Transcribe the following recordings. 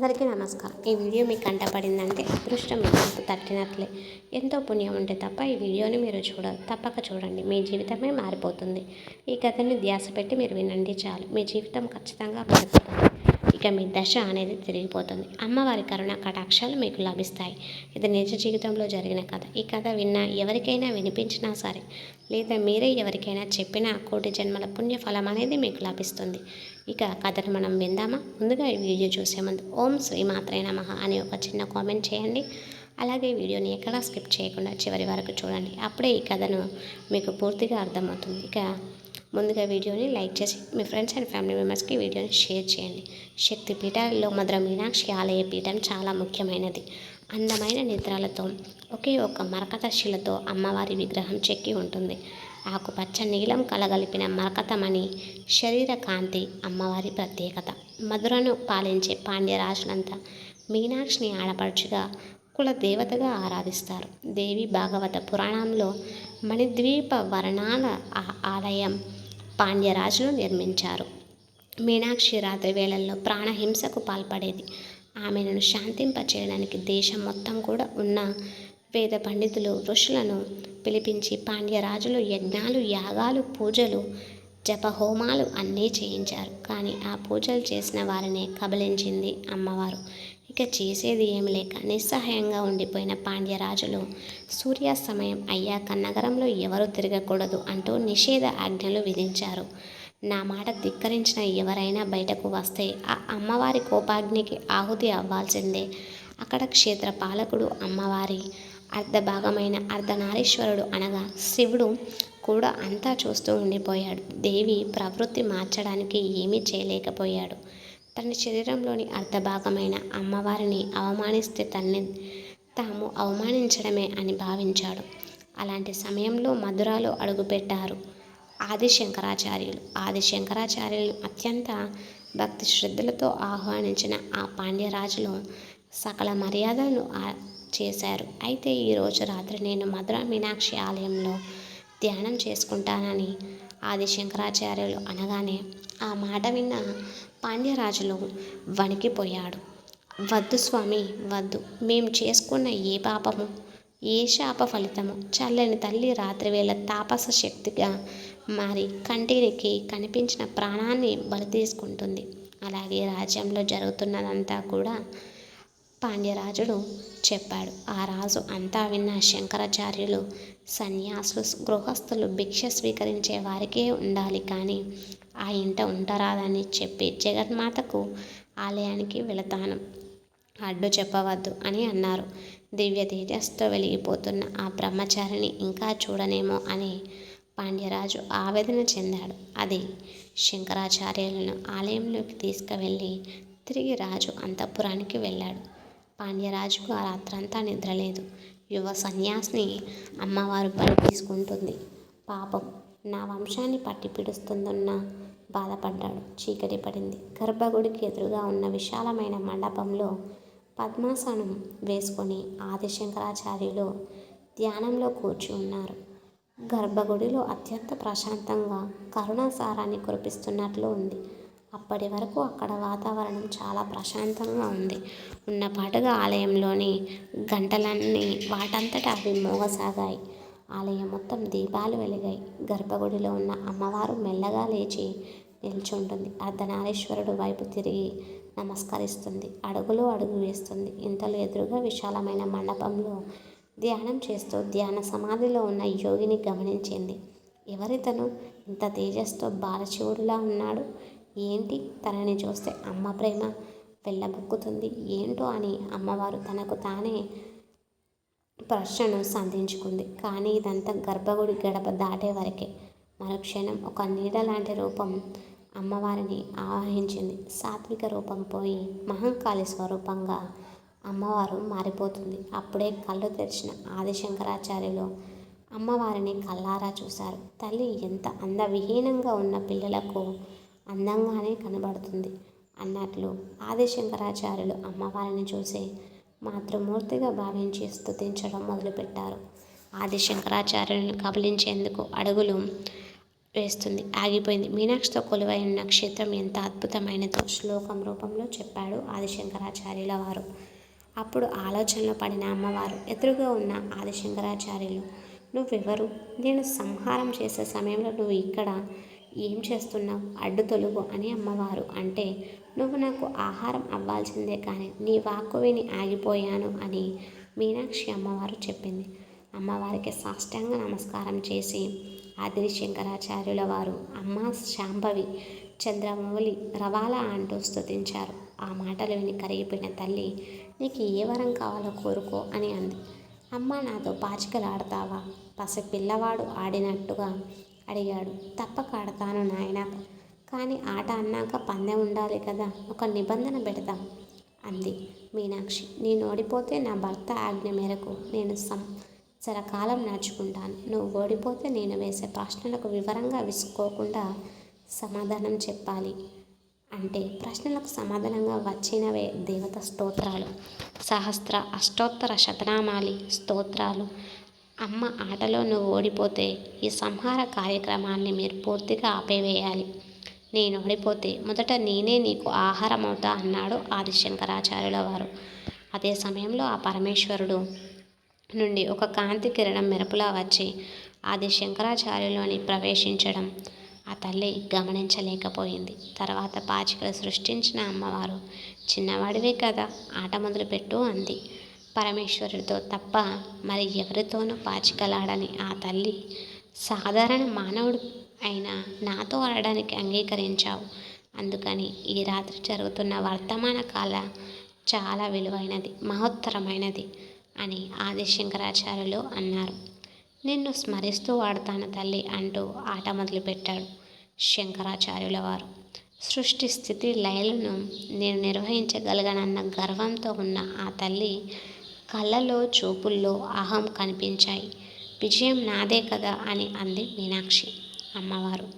అందరికీ నమస్కారం. ఈ వీడియో మీకు కంటపడిందంటే అదృష్టం మీకు తట్టినట్లే. ఎంతో పుణ్యం ఉంటే తప్ప ఈ వీడియోని మీరు చూడరు తప్పక చూడండి. మీ జీవితమే మారిపోతుంది. ఈ కథని ధ్యాస పెట్టి మీరు వినండి చాలు. మీ జీవితం ఖచ్చితంగా మారిపోతుంది. ఇక మీ దశ అనేది తిరిగిపోతుంది. అమ్మవారి కరుణ కటాక్షాలు మీకు లభిస్తాయి. ఇది నిజ జీవితంలో జరిగిన కథ. ఈ కథ విన్నా ఎవరికైనా వినిపించినా సరే లేదా మీరే ఎవరికైనా చెప్పినా కోటి జన్మల పుణ్యఫలం అనేది మీకు లభిస్తుంది. ఇక కథను మనం విందామా? ముందుగా ఈ వీడియో చూసే ముందు ఓం శ్రీ నమ అని ఒక చిన్న కామెంట్ చేయండి. అలాగే వీడియోని ఎక్కడా స్కిప్ చేయకుండా చివరి వరకు చూడండి. అప్పుడే ఈ కథను మీకు పూర్తిగా అర్థమవుతుంది. ఇక ముందుగా వీడియోని లైక్ చేసి మీ ఫ్రెండ్స్ అండ్ ఫ్యామిలీ మెంబర్స్కి వీడియోని షేర్ చేయండి. శక్తి పీఠాలలో మధుర మీనాక్షి ఆలయ పీఠం చాలా ముఖ్యమైనది. అందమైన నిద్రలతో ఒకే ఒక్క మరకత శిలతో అమ్మవారి విగ్రహం చెక్కి ఉంటుంది. ఆకుపచ్చ నీలం కలగలిపిన మరకతమణి శరీర కాంతి అమ్మవారి ప్రత్యేకత. మధురను పాలించే పాండ్యరాజులంతా మీనాక్షిని ఆడపడుచుగా కుల దేవతగా ఆరాధిస్తారు. దేవి భాగవత పురాణంలో మణిద్వీప వర్ణాల ఆలయం పాండ్యరాజులు నిర్మించారు. మీనాక్షి రాత్రి వేళల్లో ప్రాణహింసకు పాల్పడేది. ఆమెను శాంతింపచేయడానికి దేశం మొత్తం కూడా ఉన్న వేద పండితులు ఋషులను పిలిపించి పాండ్యరాజులు యజ్ఞాలు యాగాలు పూజలు జపహోమాలు అన్నీ చేయించారు. కానీ ఆ పూజలు చేసిన వారినే కబలించింది అమ్మవారు. ఇక చేసేది ఏమి లేక నిస్సహాయంగా ఉండిపోయిన పాండ్యరాజులు సూర్యాస్తమయం అయ్యాక నగరంలో ఎవరు తిరగకూడదు అంటూ నిషేధ ఆజ్ఞలు విధించారు. నా మాట ధిక్కరించిన ఎవరైనా బయటకు వస్తే ఆ అమ్మవారి కోపాగ్నికి ఆహుతి అవ్వాల్సిందే. అక్కడ క్షేత్ర పాలకుడు అమ్మవారి అర్ధభాగమైన అర్ధనారీశ్వరుడు అనగా శివుడు కూడా అంతా చూస్తూ ఉండిపోయాడు. దేవి ప్రవృత్తి మార్చడానికి ఏమీ చేయలేకపోయాడు. తన శరీరంలోని అర్ధభాగమైన అమ్మవారిని అవమానిస్తే తన్ని తాము అవమానించడమే అని భావించాడు. అలాంటి సమయంలో మధురాలో అడుగుపెట్టారు ఆది శంకరాచార్యులు ఆది శంకరాచార్యులు అత్యంత భక్తి శ్రద్ధలతో ఆహ్వానించిన ఆ పాండ్యరాజులు సకల మర్యాదలను చేశారు. అయితే ఈరోజు రాత్రి నేను మధుర మీనాక్షి ఆలయంలో ధ్యానం చేసుకుంటానని ఆది శంకరాచార్యులు అనగానే ఆ మాట విన్న పాండ్యరాజులు వణికిపోయాడు వద్దు స్వామి వద్దు. మేము చేసుకున్న ఏ పాపము ఏ శాప ఫలితము చల్లని తల్లి రాత్రివేళ తాపస శక్తిగా మారి కంటికి కనిపించిన ప్రాణాన్ని బలి తీసుకుంటుంది. అలాగే రాజ్యంలో జరుగుతున్నదంతా కూడా పాండ్యరాజుడు చెప్పాడు. ఆ రాజు అంతా విన్న శంకరాచార్యులు సన్యాసులు గృహస్థులు భిక్ష స్వీకరించే వారికే ఉండాలి కానీ ఆ ఇంట ఉండరాదని చెప్పి జగన్మాతకు ఆలయానికి వెళతాను. అడ్డు చెప్పవద్దు అని అన్నారు. దివ్య తేజస్తో వెలిగిపోతున్న ఆ బ్రహ్మచారిని ఇంకా చూడనేమో అని పాండ్యరాజు ఆవేదన చెందాడు. అది శంకరాచార్యులను ఆలయంలోకి తీసుకువెళ్ళి తిరిగి రాజు అంతఃపురానికి వెళ్ళాడు. పాండ్యరాజుకు ఆ రాత్రంతా నిద్రలేదు. యువ సన్యాసిని అమ్మవారు బలి తీసుకుంటుంది. పాపం నా వంశాన్ని పట్టి పిడుస్తుందన్న బాధపడ్డాడు. చీకటి పడింది. గర్భగుడికి ఎదురుగా ఉన్న విశాలమైన మండపంలో పద్మాసనం వేసుకొని ఆదిశంకరాచార్యులు ధ్యానంలో కూర్చి ఉన్నారు. గర్భగుడిలో అత్యంత ప్రశాంతంగా కరుణాసారాన్ని కురిపిస్తున్నట్లు ఉంది. అప్పటి వరకు అక్కడ వాతావరణం చాలా ప్రశాంతంగా ఉంది. ఉన్నపాటుగా ఆలయంలోని గంటలన్నీ వాటంతటా అవి మోగసాగాయి. ఆలయం మొత్తం దీపాలు వెలిగాయి. గర్భగుడిలో ఉన్న అమ్మవారు మెల్లగా లేచి నిల్చుంటుంది. అర్ధనారీశ్వరుడు వైపు తిరిగి నమస్కరిస్తుంది. అడుగులో అడుగు వేస్తుంది. ఇంతలో ఎదురుగా విశాలమైన మండపంలో ధ్యానం చేస్తూ ధ్యాన సమాధిలో ఉన్న యోగిని గమనించింది. ఎవరితను? ఇంత తేజస్తో బాలశివుడిలా ఉన్నాడు. ఏంటి తనని చూస్తే అమ్మ ప్రేమ వెళ్ళబుక్కుతుంది? ఏంటో అని అమ్మవారు తనకు తానే ప్రశ్నను సంధించుకుంది. కానీ ఇదంతా గర్భగుడి గడప దాటే వరకే. మరుక్షణం ఒక నీడ లాంటి రూపం అమ్మవారిని ఆవహించింది. సాత్విక రూపం పోయి మహంకాళి స్వరూపంగా అమ్మవారు మారిపోతుంది. అప్పుడే కళ్ళు తెరిచిన ఆదిశంకరాచార్యులు అమ్మవారిని కల్లారా చూశారు. తల్లి ఎంత అందవిహీనంగా ఉన్న పిల్లలకు అందంగానే కనబడుతుంది. అన్నట్లు ఆదిశంకరాచార్యులు అమ్మవారిని చూసి మాతృమూర్తిగా భావించి స్థుతించడం మొదలుపెట్టారు. ఆదిశంకరాచార్యులను కబలించేందుకు అడుగులు వేస్తుంది. ఆగిపోయింది. మీనాక్షితో కొలువై ఉన్న క్షేత్రం ఎంత అద్భుతమైనదో శ్లోకం రూపంలో చెప్పాడు ఆదిశంకరాచార్యుల వారు. అప్పుడు ఆలోచనలో పడిన అమ్మవారు ఎదురుగా ఉన్న ఆదిశంకరాచార్యులు నువ్వెవరు? నేను సంహారం చేసే సమయంలో నువ్వు ఇక్కడ ఏం చేస్తున్నావు? అడ్డు తొలుగు అని అమ్మవారు అంటే నువ్వు నాకు ఆహారం అవ్వాల్సిందే కానీ నీ వాక్కు విని ఆగిపోయాను అని మీనాక్షి అమ్మవారు చెప్పింది. అమ్మవారికి సాష్టాంగ నమస్కారం చేసి ఆదిరి శంకరాచార్యుల వారు అమ్మ శాంభవి చంద్రమౌళి రవాలా అంటూ స్తుతించారు. ఆ మాటలు విని కరిగిపోయిన తల్లి నీకు ఏ వరం కావాలో కోరుకో అని అంది. అమ్మ నాతో పాచికలాడతావా? పసి పిల్లవాడు ఆడినట్టుగా అడిగాడు. తప్పక ఆడతాను నాయన కానీ ఆట అన్నాక పందెం ఉండాలి కదా ఒక నిబంధన పెడతాం అంది మీనాక్షి. నేను ఓడిపోతే నా భర్త ఆజ్ఞ మేరకు నేను సం నడుచుకుంటాను. నువ్వు ఓడిపోతే నేను వేసే ప్రశ్నలకు వివరంగా విసుకోకుండా సమాధానం చెప్పాలి అంటే ప్రశ్నలకు సమాధానంగా వచ్చినవే దేవత స్తోత్రాలు. సహస్ర అష్టోత్తర శతనామాలి స్తోత్రాలు. అమ్మ ఆటలో నువ్వు ఓడిపోతే ఈ సంహార కార్యక్రమాన్ని మీరు పూర్తిగా ఆపేవేయాలి. నేను ఓడిపోతే మొదట నేనే నీకు ఆహారం అవుతా అన్నాడు ఆదిశంకరాచార్యుల వారు అదే సమయంలో ఆ పరమేశ్వరుడు నుండి ఒక కాంతి కిరణం మెరుపులా వచ్చి ఆది శంకరాచార్యులోని ప్రవేశించడం ఆ తల్లి గమనించలేకపోయింది. తర్వాత పాచికలు సృష్టించిన అమ్మవారు చిన్నవాడివే కదా ఆట మొదలుపెట్టు అంది. పరమేశ్వరుడితో తప్ప మరి ఎవరితోనూ పాచికలాడని ఆ తల్లి సాధారణ మానవుడు అయినా నాతో ఆడడానికి అంగీకరించావు. అందుకని ఈ రాత్రి జరుగుతున్న వర్తమాన కాల చాలా విలువైనది మహోత్తరమైనది అని ఆదిశంకరాచార్యులు అన్నారు. నిన్ను స్మరిస్తూ వాడతాను తల్లి అంటూ ఆట మొదలుపెట్టాడు శంకరాచార్యుల వారు సృష్టి స్థితి లయలను నేను నిర్వహించగలగనన్న గర్వంతో ఉన్న ఆ తల్లి కళ్ళలో చూపుల్లో అహం కనిపించాయి. విజయం నాదే కదా అని అంది మీనాక్షి అమ్మవారు.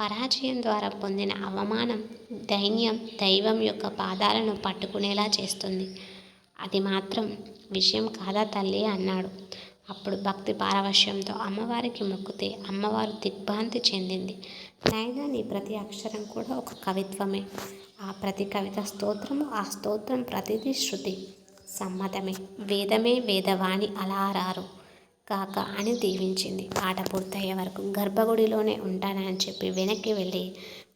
పరాజయం ద్వారా పొందిన అవమానం దైన్యం దైవం యొక్క పాదాలను పట్టుకునేలా చేస్తుంది. అది మాత్రం విషయం కాదా తల్లి అన్నాడు. అప్పుడు భక్తి పారవశ్యంతో అమ్మవారికి మొక్కితే అమ్మవారు దిగ్భ్రాంతి చెందింది. నైనా నీ ప్రతి అక్షరం కూడా ఒక కవిత్వమే. ఆ ప్రతి కవిత స్తోత్రము ఆ స్తోత్రం ప్రతిదీ శృతి. సమ్మతమే. వేదమే వేదవాణి అలారారు కాక అని దీవించింది. పాట పూర్తయ్యే వరకు గర్భగుడిలోనే ఉంటానని చెప్పి వెనక్కి వెళ్ళి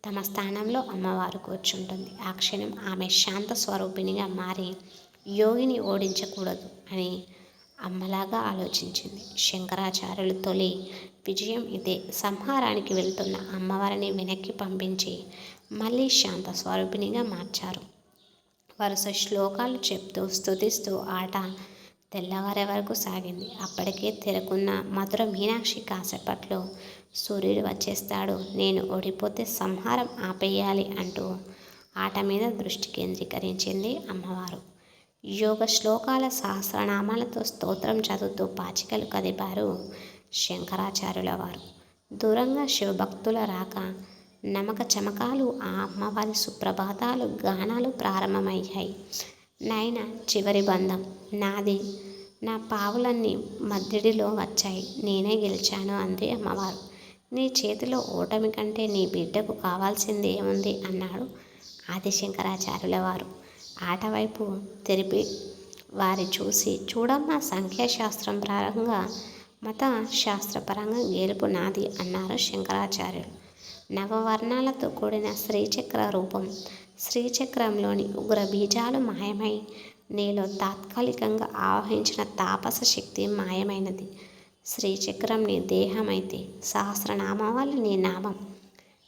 తమ స్థానంలో అమ్మవారు కూర్చుంటుంది. ఆ క్షణం ఆమె శాంత స్వరూపిణిగా మారి యోగిని ఓడించకూడదు అని అమ్మలాగా ఆలోచించింది. శంకరాచార్యులు తొలి విజయం ఇదే. సంహారానికి వెళ్తున్న అమ్మవారిని వెనక్కి పంపించి మళ్ళీ శాంత స్వరూపిణిగా మార్చారు. వరుస శ్లోకాలు చెప్తూ స్తుతిస్తూ ఆట తెల్లవారే వరకు సాగింది. అప్పటికే తెరకున్న మధుర మీనాక్షి కాసేపట్లో సూర్యుడు వచ్చేస్తాడు. నేను ఓడిపోతే సంహారం ఆపేయాలి అంటూ ఆట మీద దృష్టి కేంద్రీకరించింది అమ్మవారు. యోగ శ్లోకాల సహస్రనామాలతో స్తోత్రం చదువుతూ పాచికలు కదిపారు శంకరాచార్యుల వారు. దూరంగా శివభక్తుల రాక నమక చమకాలు ఆ అమ్మవారి సుప్రభాతాలు గానాలు ప్రారంభమయ్యాయి. నాయన చివరి బంధం. నాది నా పావులన్నీ మద్దిడిలో వచ్చాయి. నేనే గెలిచాను అంది అమ్మవారు. నీ చేతిలో ఓటమి కంటే నీ బిడ్డకు కావాల్సింది ఏముంది? అన్నాడు ఆదిశంకరాచార్యుల వారు ఆటవైపు తెరిపి వారి చూసి చూడమ్మా సంఖ్యాశాస్త్రం పరంగా మత శాస్త్రపరంగా గెలుపు నాది అన్నారు శంకరాచార్యులు. నవవర్ణాలతో కూడిన శ్రీచక్ర రూపం. శ్రీచక్రంలోని ఉగ్ర బీజాలు మాయమై నీలో తాత్కాలికంగా ఆవహించిన తాపస శక్తి మాయమైనది. శ్రీచక్రం నీ దేహమైతే సహస్రనామాలు నీ నామం.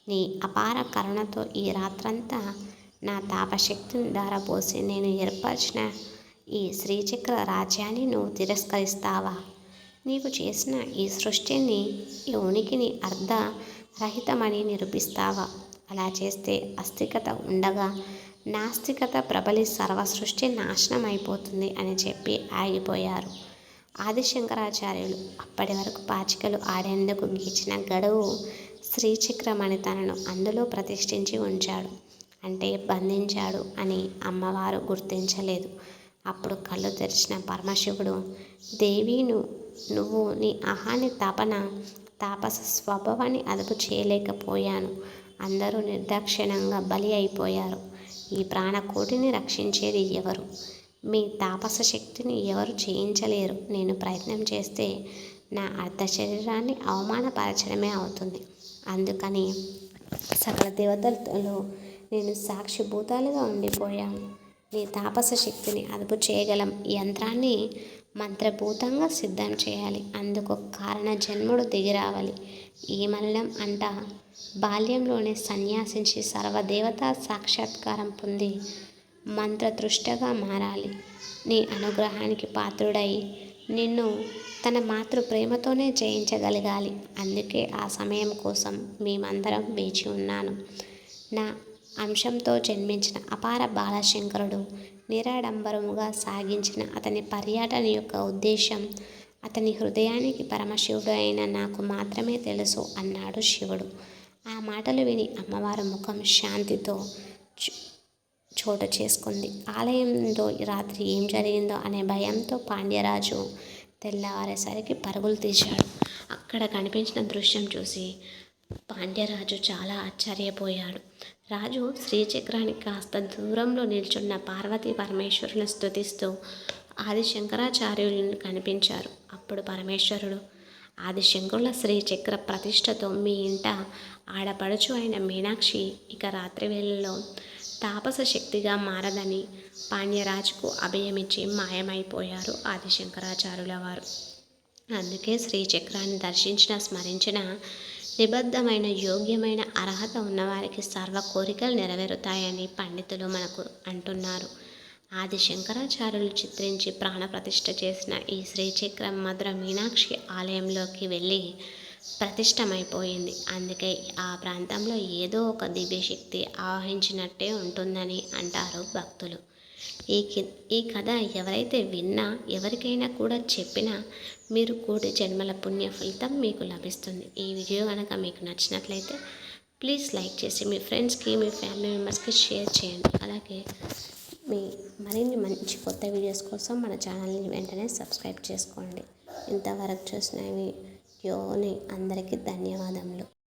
నీ అపార కరుణతో ఈ రాత్రంతా నా తాపశక్తిని ధారపోసి నేను ఏర్పరిచిన ఈ శ్రీచక్ర రాజ్యాన్ని నువ్వు తిరస్కరిస్తావా? నీవు చేసిన ఈ సృష్టిని ఈ ఉనికిని రహితమని నిరూపిస్తావా? అలా చేస్తే అస్థికత ఉండగా నాస్తికత ప్రబలి సర్వ సృష్టి నాశనం అయిపోతుంది అని చెప్పి ఆగిపోయారు ఆదిశంకరాచార్యులు. అప్పటి వరకు పాచికలు ఆడేందుకు గీచిన గడువు శ్రీచక్రమణి తనను అందులో ప్రతిష్ఠించి ఉంచాడు. అంటే బంధించాడు అని అమ్మవారు గుర్తించలేదు. అప్పుడు కళ్ళు తెరిచిన పరమశివుడు దేవి నువ్వు నీ అహాని తపన తాపస స్వభావాన్ని అదుపు చేయలేకపోయాను. అందరూ నిర్దాక్షిణంగా బలి అయిపోయారు. ఈ ప్రాణకోటిని రక్షించేది ఎవరు? మీ తాపస శక్తిని ఎవరు జయించలేరు? నేను ప్రయత్నం చేస్తే నా అర్ధ శరీరాన్ని అవమానపరచడమే అవుతుంది. అందుకని సకల దేవతలతో నేను సాక్షిభూతాలుగా ఉండిపోయాను. నీ తాపస శక్తిని అదుపు చేయగలం యంత్రాన్ని మంత్రభూతంగా సిద్ధం చేయాలి. అందుకు కారణ జన్ముడు దిగిరావాలి ఈ మరణం అంట బాల్యంలోనే సన్యాసించి సర్వదేవతా సాక్షాత్కారం పొంది మంత్రతృష్టగా మారాలి. నీ అనుగ్రహానికి పాత్రుడై నిన్ను తన మాతృ ప్రేమతోనే జయించగలగాలి. అందుకే ఆ సమయం కోసం మేమందరం వేచి ఉన్నాను. నా అంశంతో జన్మించిన అపార బాలశంకరుడు నిరాడంబరముగా సాగించిన అతని పర్యటన యొక్క ఉద్దేశం అతని హృదయానికి పరమశివుడు అయిన నాకు మాత్రమే తెలుసు అన్నాడు శివుడు. ఆ మాటలు విని అమ్మవారి ముఖం శాంతితో చోటు చేసుకుంది. ఆలయంలో రాత్రి ఏం జరిగిందో అనే భయంతో పాండ్యరాజు తెల్లవారేసరికి పరుగులు తీశాడు. అక్కడ కనిపించిన దృశ్యం చూసి పాండ్యరాజు చాలా ఆశ్చర్యపోయాడు. రాజు శ్రీచక్రానికి కాస్త దూరంలో నిల్చున్న పార్వతీ పరమేశ్వరుని స్థుతిస్తూ ఆది శంకరాచార్యులను కనిపించారు. అప్పుడు పరమేశ్వరుడు ఆది శంకరుల శ్రీచక్ర ప్రతిష్టతో మీ ఇంట ఆడపడుచు అయిన మీనాక్షి ఇక రాత్రి వేళల్లో తాపస శక్తిగా మారదని పాండ్యరాజుకు అభయమిచ్చి మాయమైపోయారు ఆది శంకరాచార్యుల వారు అందుకే శ్రీచక్రాన్ని దర్శించిన స్మరించిన నిబద్ధమైన యోగ్యమైన అర్హత ఉన్నవారికి సర్వ కోరికలు నెరవేరుతాయని పండితులు మనకు అంటున్నారు. ఆది శంకరాచార్యులు చిత్రించి ప్రాణప్రతిష్ఠ చేసిన ఈ శ్రీచక్రం మధుర మీనాక్షి ఆలయంలోకి వెళ్ళి ప్రతిష్టమైపోయింది అందుకే ఆ ప్రాంతంలో ఏదో ఒక దివ్యశక్తి ఆవహించినట్టే ఉంటుందని అంటారు భక్తులు. ఈ ఈ కథ ఎవరైతే విన్నా ఎవరికైనా కూడా చెప్పినా మీరు కోటి జన్మల పుణ్య ఫలితం మీకు లభిస్తుంది. ఈ వీడియో కనుక మీకు నచ్చినట్లయితే ప్లీజ్ లైక్ చేసి మీ ఫ్రెండ్స్కి మీ ఫ్యామిలీ మెంబర్స్కి షేర్ చేయండి. అలాగే మీ మరిన్ని మంచి కొత్త వీడియోస్ కోసం మన ఛానల్ని వెంటనే సబ్స్క్రైబ్ చేసుకోండి. ఇంతవరకు చూసిన వీడియోని అందరికీ ధన్యవాదములు.